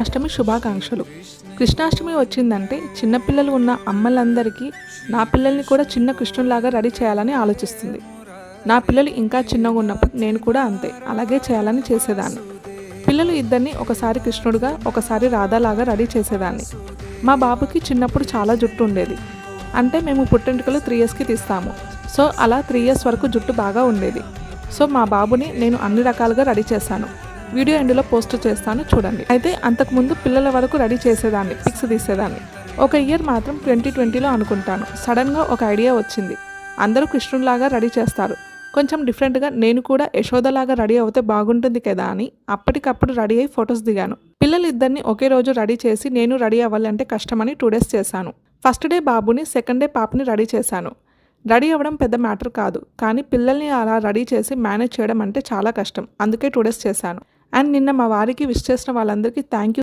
అష్టమి శుభాకాంక్షలు. కృష్ణాష్టమి వచ్చిందంటే చిన్నపిల్లలు ఉన్న అమ్మలందరికీ నా పిల్లల్ని కూడా చిన్న కృష్ణులాగా రెడీ చేయాలని ఆలోచిస్తుంది. నా పిల్లలు ఇంకా చిన్నగా ఉన్నప్పుడు నేను కూడా అంతే అలాగే చేయాలని చేసేదాన్ని. పిల్లలు ఇద్దరిని ఒకసారి కృష్ణుడిగా ఒకసారి రాధాలాగా రెడీ చేసేదాన్ని. మా బాబుకి చిన్నప్పుడు చాలా జుట్టు ఉండేది. అంటే మేము పుట్టెంటుకలు త్రీ ఇయర్స్కి తీస్తాము. సో అలా త్రీ ఇయర్స్ వరకు జుట్టు బాగా ఉండేది. సో మా బాబుని నేను అన్ని రకాలుగా రెడీ చేశాను. వీడియో ఎండ్లో పోస్ట్ చేస్తాను చూడండి. అయితే అంతకుముందు పిల్లల వరకు రెడీ చేసేదాన్ని పిక్స్ తీసేదాన్ని. ఒక ఇయర్ మాత్రం ట్వంటీ ట్వంటీలో అనుకుంటాను. సడన్గా ఒక ఐడియా వచ్చింది. అందరూ కృష్ణులాగా రెడీ చేస్తారు. కొంచెం డిఫరెంట్గా నేను కూడా యశోదలాగా రెడీ అవుతే బాగుంటుంది కదా అని అప్పటికప్పుడు రెడీ అయి ఫొటోస్ దిగాను. పిల్లలు ఇద్దరిని ఒకే రోజు రెడీ చేసి నేను రెడీ అవ్వాలంటే కష్టమని టూ డేస్ చేశాను. ఫస్ట్ డే బాబుని సెకండ్ డే పాపని రెడీ చేశాను. రెడీ అవ్వడం పెద్ద మ్యాటర్ కాదు. కానీ పిల్లల్ని అలా రెడీ చేసి మేనేజ్ చేయడం అంటే చాలా కష్టం. అందుకే టూ డేస్ చేశాను. అండ్ నిన్న మా వారికి విష్ చేసిన వాళ్ళందరికీ థ్యాంక్ యూ